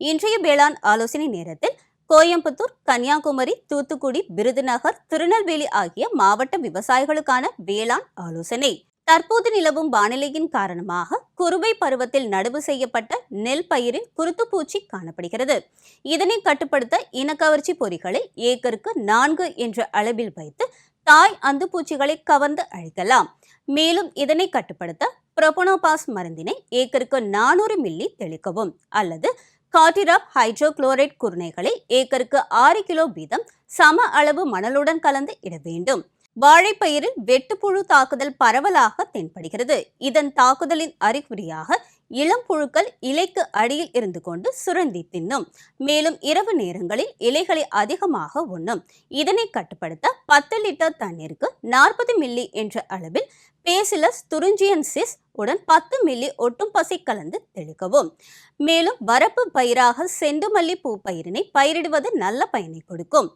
இன்றைய வேளாண் ஆலோசனை நேரத்தில் கோயம்புத்தூர் கன்னியாகுமரி தூத்துக்குடி விருதுநகர் திருநெல்வேலி ஆகிய மாவட்ட விவசாயிகளுக்கான வேளாண் ஆலோசனை. தற்போது நிலவும் வானிலையின் காரணமாக குறுவை பருவத்தில் நடவு செய்யப்பட்ட நெல் பயிரில் குருத்துப்பூச்சி காணப்படுகிறது. இதனை கட்டுப்படுத்த இனக்கவர்ச்சி பொறிகளை ஏக்கருக்கு நான்கு என்ற அளவில் வைத்து தாய் அந்து பூச்சிகளை கவர்ந்து அழிக்கலாம். மேலும் இதனை கட்டுப்படுத்த புரோபனோபாஸ் மருந்தினை ஏக்கருக்கு நானூறு மில்லி தெளிக்கவும் அல்லது காட்டிராப் ஹைட்ரோகுளோரைட் குருணைகளை ஏக்கருக்கு ஆறு கிலோ வீதம் சம அளவு மணலுடன் கலந்து இட வேண்டும். வாழைப்பயிரில் வெட்டுப்புழு தாக்குதல் பரவலாக தென்படுகிறது. இதன் தாக்குதலின் அறிகுறியாக இளம் புழுக்கள் இலைக்கு அடியில் இருந்து கொண்டு சுரண்டி தின்னும். மேலும் இரவு நேரங்களில் இலைகளை அதிகமாக உண்ணும். இதனை கட்டுப்படுத்த பத்து லிட்டர் தண்ணீருக்கு நாற்பது மில்லி என்ற அளவில் பேசிலஸ் துருஞ்சியன்சிஸ் உடன் பத்து மில்லி ஒட்டும் பசை கலந்து தெளிக்கவும். மேலும் வரப்பு பயிராக செண்டுமல்லி பூ பயிரினை பயிரிடுவது நல்ல பயனை கொடுக்கும்.